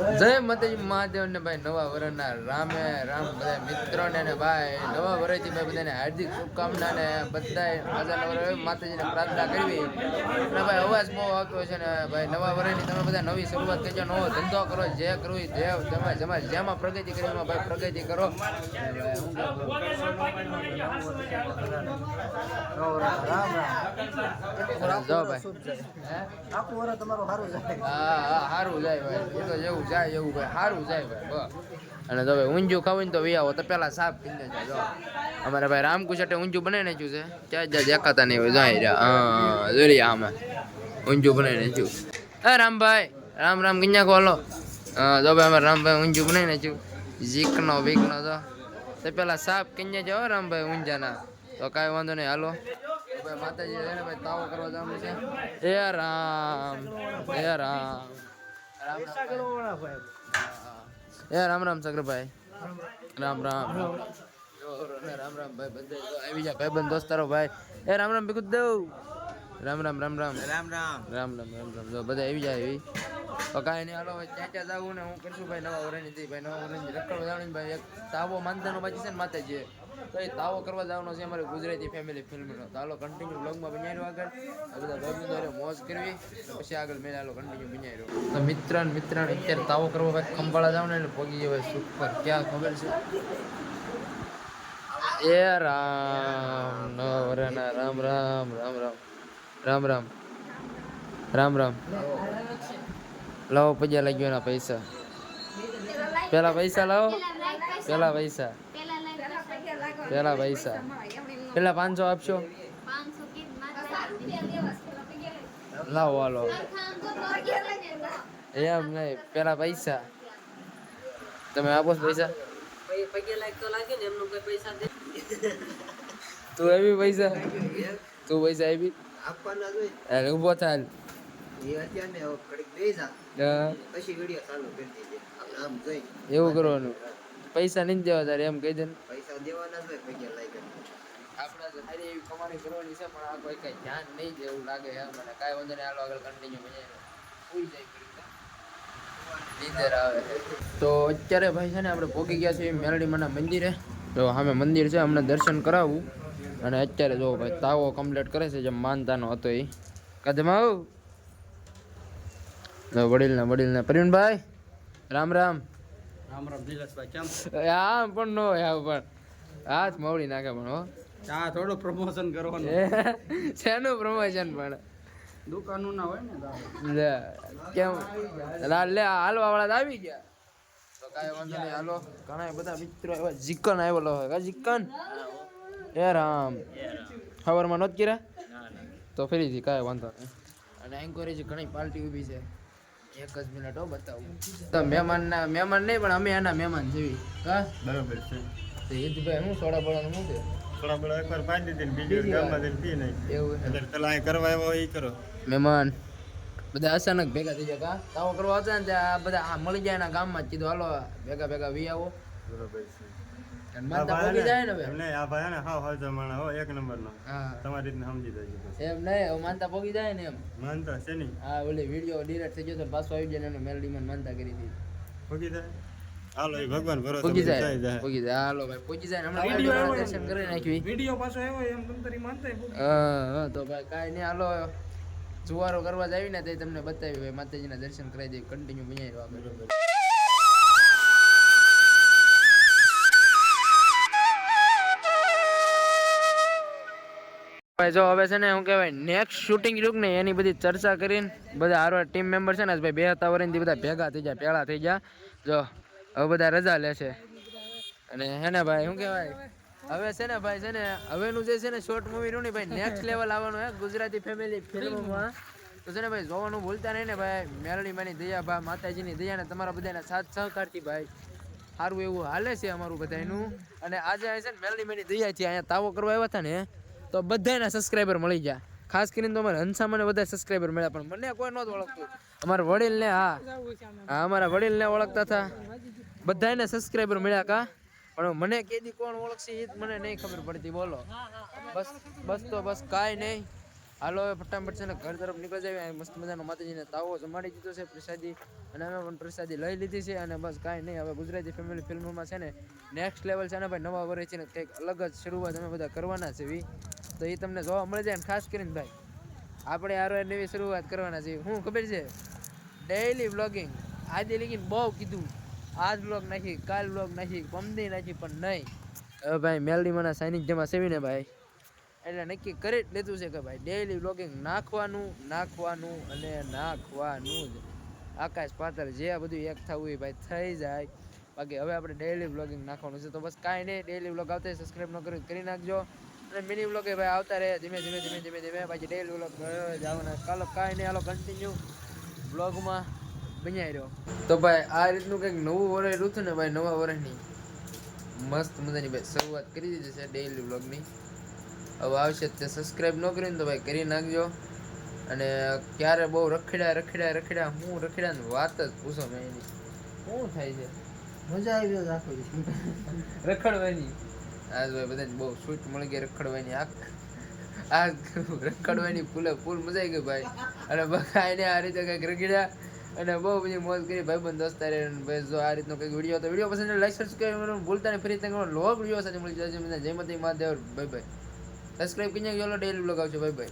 જય માતાજી મહાદેવ ને ભાઈ નવા વરના રામે રામ બધા મિત્રોને ને ભાઈ નવા વર્ષથી ભાઈ બધાને હાર્દિક શુભકામના ને બધાએ મજા નવર માતાજીને પ્રાર્થના કરવી. અને ભાઈ અવાજ બહુ આવતો છે ને ભાઈ નવા વર્ષની તમે બધા નવી શરૂઆત કરજો નવો ધંધો કરો જે કરવી જે તમે જેમાં જેમાં પ્રગતિ કરી એમાં ભાઈ પ્રગતિ કરો. જો ભાઈ. આખું વર્ષ તમારું સારું જાય. હા હા સારું જાય ભાઈ. એ તો જેવું જાય એવું ભાઈ સારું જાય ભાઈ બસ. અને તો ભાઈ ઊંધિયું ખાવું ને તો વી આવો તો પેલા સાફ પીને જાય જો. અમારે ભાઈ રામકુશટે ઊંધિયું બનાવી નાખ્યું છે. ક્યાં જ્યાં દેખાતા નહીં હોય જાય રહ્યા. હા જોઈ રહ્યા આમાં ઊંધિયું બનાવી નાખ્યું. હે રામભાઈ રામ રામ કિન્યા ખોલો હા તો ભાઈ અમારે રામભાઈ ઊંધિયું બનાવી નાખ્યું. ઝીકનો વીકનો તો તો પેલા સાફ કિન્યા જાઓ રામભાઈ ઊંઝાના તો કાંઈ વાંધો નહીં હાલો. ભાઈ માતાજી ભાઈ તાવો કરવા જવાનું છે. હે રામ હે રામ. રામ રામ રામ રામ સગરભાઈ. રામ રામ. રામ રામ. ભાઈ બધા આવી જા ભાઈ બંધ દોસ્તારો ભાઈ. એ રામ રામ ભીખું દેવ રામ રામ રામ રામ. રામ રામ. રામ રામ રામ રામ. જો બધા આવી જાય એવી. તો કાંઈ નહીં હાલો ત્યાં ત્યાં જાવું ને હું કરશું ભાઈ નવા વરાની ભાઈ નવા વરાની રખડવા જવાનું ભાઈ. એક તાવો માનતાનો બાકી છે ને માતાજી તો એ તાવો કરવા જવાનો છે અમારી ગુજરાતી ફેમિલી ફિલ્મનો. તો હાલો કન્ટિન્યુ બ્લોગમાં બન્યા આગળ. આ બધા ભાઈ મોજ કરવી, પછી આગળ મેં હાલો કન્ટિન્યુ રહ્યો તો મિત્ર મિત્ર અત્યારે તાવો કરવો ભાઈ ખંભાળા જાવ એટલે પોગી જવાય સુપર ક્યાં ખબર છે? એ રામ નવા રામ રામ રામ રામ. રામ રામ. રામ રામ. લાવો પૈસા લાગ્યો એના પૈસા. પેલા પૈસા લાવો. પેલા પૈસા. પેલા પૈસા. પેલા પાંચસો આપશો? લાવો હાલો. એમ નહીં પેલા પૈસા. તમે આપો પૈસા? તું આવી પૈસા? તું પૈસા આવી ઊભો થાય એવું કરવાનું. પૈસા નહીં દેવા તારે એમ કહી દે ને. દેવાના જ હોય લઈ આપણે તો ખાલી એવી કમાણી કરવાની છે પણ આ કોઈ કઈ ધ્યાન નહીં જેવું લાગે છે મને. કાંઈ વાંધો નહીં હાલો આગળ કન્ટિન્યુ મજા ઉઈ જાય. તો અત્યારે ભાઈ છે ને આપણે પહોંચી ગયા છીએ મેલડીમાના મંદિરે. તો સામે મંદિર છે અમને દર્શન કરાવવું અને અત્યારે જો ભાઈ તાવો કમ્પ્લીટ કરે છે જેમ માનતાનો હતો એ. કદમાં આવું તો વડીલના વડીલના પ્રવીણભાઈ. રામ રામ. રામ રામ દિલેશભાઈ કેમ આમ પણ નો હોય પણ. હાથ મવડી નાખે પણ હો. ચા થોડું પ્રમોશન કરવાનું. શેનું પ્રમોશન પણ? દુકાનનું ના હોય ને લે કેમ? લા લે હાલવા વાળા આવી ગયા. તો કાંઈ વાંધો નહીં હાલો. ઘણા બધા મિત્રો એવા ચિકન આવેલો હોય ચિકન એ રામ. ખબરમાં નહોત કર્યા? તો ફરીથી કાંઈ વાંધો નહીં. અને એન્કવેરી ઘણી પાર્ટી ઊભી છે. એક જ મિનિટ હો બતાવું. તો મહેમાનના મહેમાન નહીં પણ અમે એના મહેમાન જેવી. હા? બરોબર છે. હિતભાઈ હું સોડા બળાનું મૂકે? સોડા બળા એકવાર પાડી દીધી ને બીજું ગામમાં જઈને પી નહીં એવું એટલે પેલા અહીં કરવા આવ્યો એ કરો. મહેમાન બધા અચાનક ભેગા થઈ જાય કા? તાવો કરવા હતા ને ત્યાં બધા આ મળી જાય એના ગામમાં જ કીધું હાલો ભેગા ભેગા વી આવો. બરોબર માનતા કરી દીધી. હાલો એ ભગવાન ભરો પોગી જાય. જાય પોગી જાય. હાલો ભાઈ પોગી જાય ને હમણાં મેલડીમાં દર્શન કરી નાખ્યું વિડિયો પાછો આવ્યો એમ તમ તારી માનતા હા તો ભાઈ કાઈ નહીં. હાલો જુવારો કરવા જ આવીને તે તમને બતાવી ભાઈ માતાજીના દર્શન કરાવી દઈએ કન્ટિન્યુ બન્યા રહ્યો ભાઈ જો હવે છે ને શું કહેવાય નેક્સ્ટ શૂટિંગ રહ્યું ને એની બધી ચર્ચા કરીને બધા હારવાર ટીમ મેમ્બર છે ને ભાઈ બે હતા વરીને બધા ભેગા થઈ જાય પેલા થઈ ગયા. જો હવે બધા રજા લે છે. અને હે ને ભાઈ, શું કહેવાય? હવે છે ને ભાઈ, છે ને, હવેનું જે છે ને શોર્ટ મૂવી ને ભાઈ નેક્સ્ટ લેવલ આવવાનું હે, ગુજરાતી ફેમિલી ફિલ્મમાં. તો છે ને ભાઈ, જોવાનું ભૂલતા નહીં ને ભાઈ મેરળી માની દયા ભા, માતાજીની દયા ને તમારા બધાના સાથ સહકારથી ભાઈ, સારું એવું હાલે છે અમારું બધાનું અને આજે છે ને મેરળી માની દયાથી અહીંયા તાવો કરવા આવ્યા હતા ને, તો બધાના સબસ્ક્રાઈબર મળી ગયા. ખાસ કરીને તો અમારે હંસામાને બધા સબસ્ક્રાઈબર મળ્યા, પણ મને કોઈ નહોતું ઓળખતું. અમારા વડીલને, હા હા, અમારા વડીલને ઓળખતા હતા. બધાને સબસ્ક્રાઈબર મળ્યા કા? પણ મને કેદી કોણ ઓળખશે એ મને નહીં ખબર પડતી, બોલો. બસ બસ તો બસ કાંઈ નહીં. હાલો, હવે ફટાફટ છે ને ઘર તરફ નીકળી જાય મસ્ત મજાનો માતાજીને તાવો જમાડી દીધો છે, પ્રસાદી. અને અમે પણ પ્રસાદી લઈ લીધી છે અને બસ કાંઈ નહીં. હવે ગુજરાતી ફેમિલી ફિલ્મમાં છે ને નેક્સ્ટ લેવલ છે ને ભાઈ, નવા વર્ષથી ને કંઈક અલગ જ શરૂઆત અમે બધા કરવાના છે વી. તો એ તમને જોવા મળી જાય ને ખાસ કરીને ભાઈ. આપણે આરો નવી શરૂઆત કરવાના છે હું ખબર છે? ડેઈલી વ્લોગિંગ આજે લગીને બહુ કીધું. આજ બ્લોગ નાખી કાલ બ્લોગ નાખી પમદી નાખી પણ નહીં. હવે ભાઈ મેલડીમાંના સૈનિક જેમાં સેવીને ભાઈ. એટલે નક્કી કરી જ લીધું છે કે ભાઈ ડેઈલી વ્લોગિંગ નાખવાનું નાખવાનું અને નાખવાનું જ. આકાશ પાતળ જે આ બધું એક થવું એ ભાઈ થઈ જાય. બાકી હવે આપણે ડેઈલી બ્લોગિંગ નાખવાનું છે. તો બસ કાંઈ નહીં ડેઈલી વ્લોગ આવતા સબસ્ક્રાઈબ ન કરી કરી નાખજો. અને મિની બ્લોગ એ ભાઈ આવતા રહે, ધીમે ધીમે ધીમે ધીમે ધીમે. બાકી ડેઈલી વ્લોગ જવાના કાલો કાંઈ નહીં, હાલો કન્ટિન્યુ વ્લોગમાં બન્યાઈ રહ્યો. તો ભાઈ, આ રીતનું કંઈક નવું વર્ષ રહ્યું હતું ને ભાઈ, નવા વર્ષની મસ્ત મજાની ભાઈ, શરૂઆત કરી દીધી છે ડેઈલી વ્લોગની હવે આવશે તે સબસ્ક્રાઈબ ન કર્યું તો ભાઈ કરી નાખજો. અને ક્યારે બહુ રખડ્યા રખડ્યા રખડ્યા, હું રખડ્યા વાત જ પૂછો મેં એની. શું થાય છે? મજા આવી ગયો આખો રખડવાની. આજ ભાઈ, બધાને બહુ છૂટ મળી ગઈ રખડવાની આ આ રખડવાની ફૂલે, ફૂલ મજા આવી ગઈ ભાઈ. અને બકાઈને આ રીતે કંઈક રખડ્યા. અને બહુ બધી મોજ કરી ભાઈ બંધ દોસ્તારે ભાઈ જો આ રીતનો કંઈક વીડિયો તો વીડિયો પસંદ લાઈક સબસ્ક્રાઈબ કરવાનું ભૂલતા નહીં ફરી તમે લોગ વીડિયો સાથે મળી જશે મને જય મતી મહાદેવ ભાઈ ભાઈ સબસ્ક્રાઈબ કરીને ગયો ડેલી બ્લોગ આવશે. ભાઈ ભાઈ